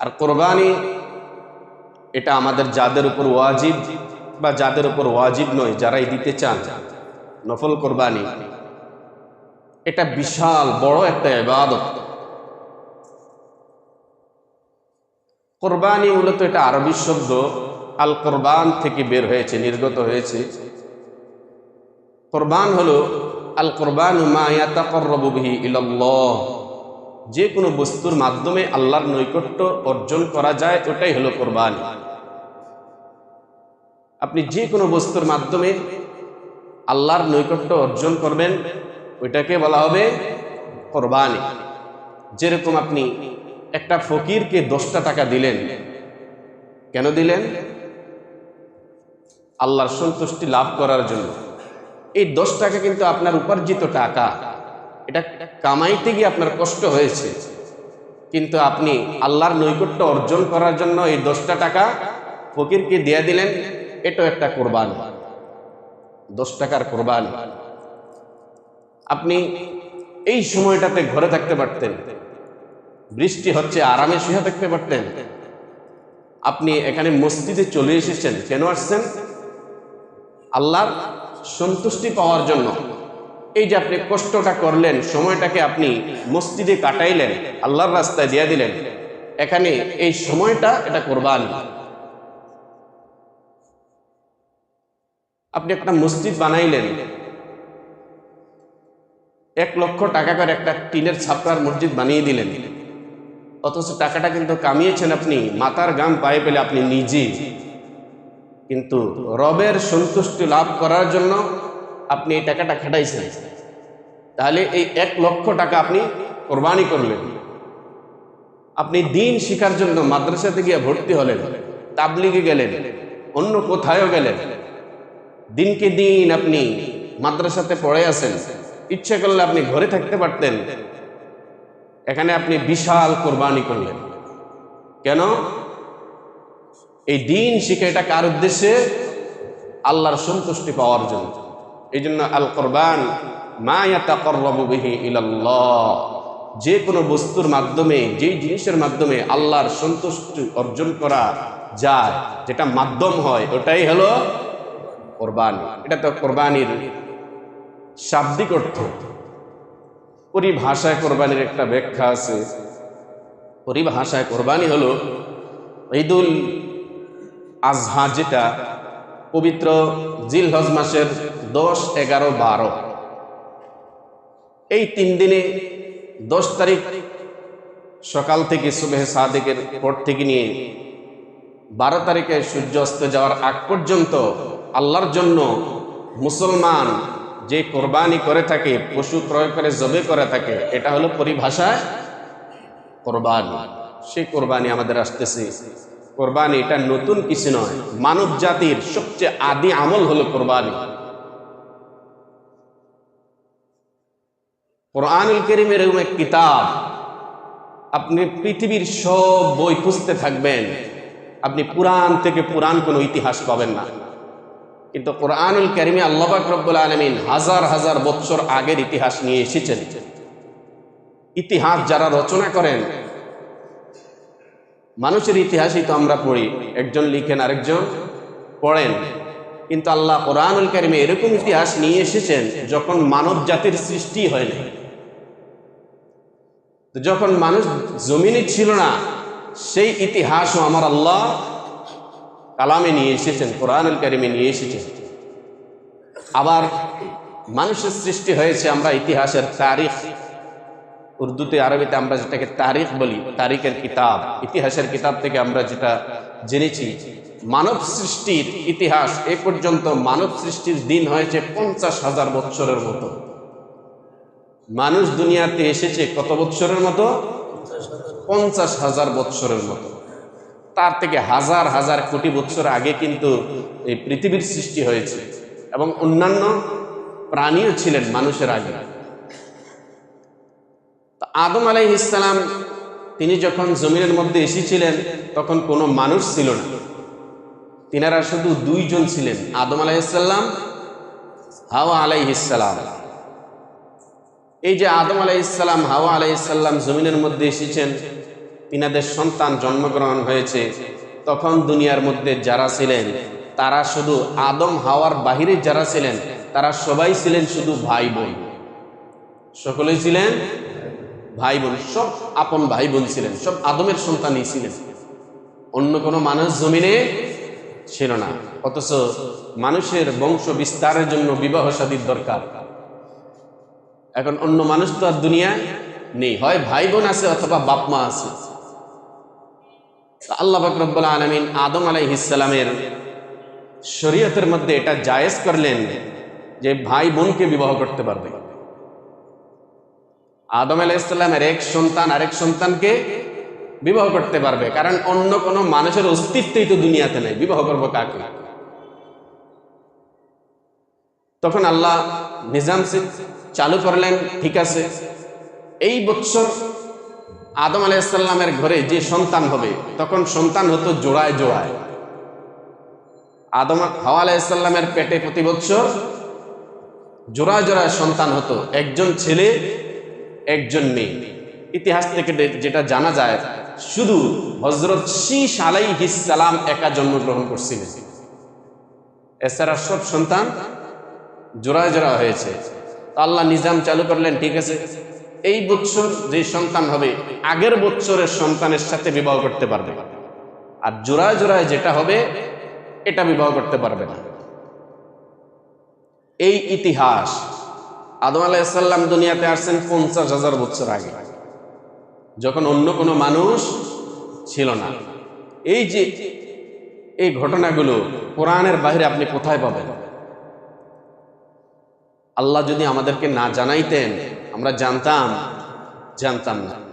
আর কোরবানি এটা আমাদের যাদের উপর ওয়াজিব বা যাদের উপর ওয়াজিব নয়, যারাই দিতে চান। নফল কোরবানি। এটা বিশাল বড় একটা ইবাদত। কোরবানি মূলত এটা আরবি শব্দ, আল কোরবান থেকে বের হয়েছে, নির্গত হয়েছে। কোরবান হলো, আল কোরবান মায়াতাকরবিহি ইল্লাহ যে কোনো বস্তুর মাধ্যমে আল্লাহর নৈকট্য অর্জন করা যায়, ওটাই হলো কোরবানি। আপনি যে কোনো বস্তুর মাধ্যমে আল্লাহর নৈকট্য অর্জন করবেন, ওইটাকে বলা হবে কোরবানি। যেরকম আপনি একটা ফকিরকে দশটা টাকা দিলেন, কেন দিলেন? আল্লাহর সন্তুষ্টি লাভ করার জন্য। এই দশ টাকা কিন্তু আপনার উপার্জিত টাকা। এটা কামাইতে গিয়ে আপনার কষ্ট হয়েছে, কিন্তু আপনি আল্লাহর নৈকট্য অর্জন করার জন্য এই দশটা টাকা ফকিরকে দিয়ে দিলেন, এটাও একটা কোরবান। দশ টাকার কোরবান। আপনি এই সময়টাতে ঘরে থাকতে পারতেন, বৃষ্টি হচ্ছে, আরামে শুয়ে থাকতে পারতেন। আপনি এখানে মসজিদে চলে এসেছেন, কেন আসছেন? আল্লাহর সন্তুষ্টি পাওয়ার জন্য। এই যে আপনি কষ্টটা করলেন, সময়টাকে আপনি মসজিদে কাটাইলেন, আল্লাহর রাস্তায় দিয়ে দিলেন, এখানে এই সময়টা, এটা কোরবান। আপনি একটা মসজিদ বানাইলেন, এক লক্ষ টাকা করে একটা টিনের ছাপড়ার মসজিদ বানিয়ে দিলেন। অথচ টাকাটা কিন্তু কামিয়েছেন আপনি মাতার গাম পায়ে পেলে আপনি নিজে। কিন্তু রবের সন্তুষ্টি লাভ করার জন্য আপনি এই টাকাটা খাটাইছেন। তাহলে এই এক লক্ষ টাকা আপনি কোরবানি করলেন। আপনি দিন শিখার জন্য মাদ্রাসাতে গিয়ে ভর্তি হলেন, তাবলিগে গেলেন, অন্য কোথায়ও গেলেন। দিনকে দিন আপনি মাদ্রাসাতে পড়ে আছেন, ইচ্ছে করলে আপনি ঘরে থাকতে পারতেন। এখানে আপনি বিশাল কোরবানি করলেন। কেন? এই দিন শিখে এটা কার উদ্দেশ্যে? আল্লাহর সন্তুষ্টি পাওয়ার জন্য। এই জন্য আল কোরবান মায়াতাকরবিহি ইলাল্লাহ, যে কোনো বস্তুর মাধ্যমে, যেই জিনিসের মাধ্যমে আল্লাহর সন্তুষ্টি অর্জন করা যায়, যেটা মাধ্যম হয়, ওটাই হলো কোরবান। এটা তো কোরবানির শাব্দিক অর্থ। পরিভাষায় কোরবানির একটা ব্যাখ্যা আছে। পরিভাষায় কোরবানি হলো ঈদুল আজহা, যেটা পবিত্র জিলহজ মাসের দশ এগারো বারো। এই তিন দিনে দশ তারিখ সকাল থেকে সুবেহ সাদেকের পর থেকে নিয়ে বারো তারিখে সূর্য অস্ত যাওয়ার আগ পর্যন্ত আল্লাহর জন্য মুসলমান যে কোরবানি করে থাকে, পশু ক্রয় করে, জবে করে থাকে, এটা হলো পরিভাষায় কোরবানি। সেই কোরবানি আমাদের আসতেছে। কোরবানি এটা নতুন কিছু নয়। মানব জাতির সবচেয়ে আদি আমল হলো কোরবানি। কোরআনুল করিমের এরকম এক কিতাব, আপনি পৃথিবীর সব বই খুঁজতে থাকবেন, আপনি পুরাণ থেকে পুরাণ কোনো ইতিহাস পাবেন না। কিন্তু কোরআনুল করিমে আল্লাহ রব্বুল আলমিন হাজার হাজার বছর আগের ইতিহাস নিয়ে এসেছেন। ইতিহাস যারা রচনা করেন, মানুষের ইতিহাসই তো আমরা পড়ি, একজন লিখেন আরেকজন পড়েন। কিন্তু আল্লাহ কোরআনুল কারিমে এরকম ইতিহাস নিয়ে এসেছেন যখন মানব জাতির সৃষ্টি হয়নি। তো যখন মানুষ জমিনে ছিল না, সেই ইতিহাসও আমার আল্লাহ কালামে নিয়ে এসেছেন, কোরআনুল কারিমে নিয়ে এসেছেন। আবার মানুষের সৃষ্টি হয়েছে আমরা ইতিহাসের তারিখ। উর্দুতে, আরবিতে আমরা যেটাকে তারিখ বলি, তারিখের কিতাব। ইতিহাসের কিতাব থেকে আমরা যেটা জেনেছি, মানব সৃষ্টির ইতিহাস এ পর্যন্ত মানব সৃষ্টির দিন হয়েছে পঞ্চাশ হাজার বৎসরের মতো। মানুষ দুনিয়াতে এসেছে কত বৎসরের মতো? পঞ্চাশ হাজার বৎসরের মতো। তার থেকে হাজার হাজার কোটি বৎসর আগে কিন্তু এই পৃথিবীর সৃষ্টি হয়েছে এবং অন্যান্য প্রাণীও ছিলেন মানুষের আগে। আদম আলাই ইসলাম তিনি যখন জমিনের মধ্যে এসেছিলেন, তখন কোনো মানুষ ছিল না। তিনারা শুধু দুইজন ছিলেন, আদম আলাইসাল্লাম হাওয়া আলাইহিসাল্লাম এই যে আদম আলাইসাল্লাম হাওয়া আলাইসাল্লাম জমিনের মধ্যে এসেছেন তিনাদের সন্তান জন্মগ্রহণ হয়েছে, তখন দুনিয়ার মধ্যে যারা ছিলেন, তারা শুধু আদম হাওয়ার বাহিরে যারা ছিলেন, তারা সবাই ছিলেন শুধু ভাই বোন। সকলেই ছিলেন ভাই বোন, সব আপন ভাই বোন ছিলেন, সব আদমের সন্তানই ছিলেন। অন্য কোনো মানুষ জমিনে ছিল না, অথচ মানুষের বংশ বিস্তারের জন্য বিবাহ সাদীর দরকার। এখন অন্য মানুষ তো আর দুনিয়ায় নেই। হয় ভাই বোন আছে অথবা বাপ মা আছে। আল্লাহ বাকরব্বুল আলমিন আদম আলাইহিসালামের শরীয়তের মধ্যে এটা জায়েজ করলেন যে ভাই বোনকে বিবাহ করতে পারবে। আদম আলাইসাল্লামের এক সন্তান আরেক সন্তানকে বিবাহ করতে পারবে। কারণ অন্য কোনো মানুষের অস্তিত্বই তো দুনিয়াতে নেই। বিবাহ করব কাকে? তখন আল্লাহ নিজাম সিং চালু করলেন, ঠিক আছে। এই বছর আদম আলাইসাল্লামের ঘরে যে সন্তান হবে, তখন সন্তান হতো জোড়ায় জোড়ায়। আদম হাওয়া আলাইসাল্লামের পেটে প্রতি বছর জোড়ায় জোড়ায় সন্তান হতো। একজন ছেলে, একজন মেয়ে। ইতিহাস থেকে যেটা জানা যায়, শুধু হজরত শীষ আলাইহিসালাম একা জন্মগ্রহণ করছিলেন। এছাড়া সব সন্তান জোড়ায় জোড়া হয়েছে। আল্লাহ নিজাম চালু করলেন, ঠিক আছে? এই বছর যে সন্তান হবে, আগের বছরের সন্তানের সাথে বিবাহ করতে পারবে আর জোড়ায় জোড়ায় যেটা হবে, এটা বিবাহ করতে পারবে না। এই ইতিহাস, আদম আলাইসাল্লাম দুনিয়াতে আসছেন পঞ্চাশ হাজার বছর আগে। যখন অন্য কোনো মানুষ ছিল না। এই যে, এই ঘটনাগুলো কোরআনের বাইরে আপনি কোথায় পাবেন? আল্লাহ যদি আমাদেরকে না জানাইতেন আমরা জানতাম জানতাম না।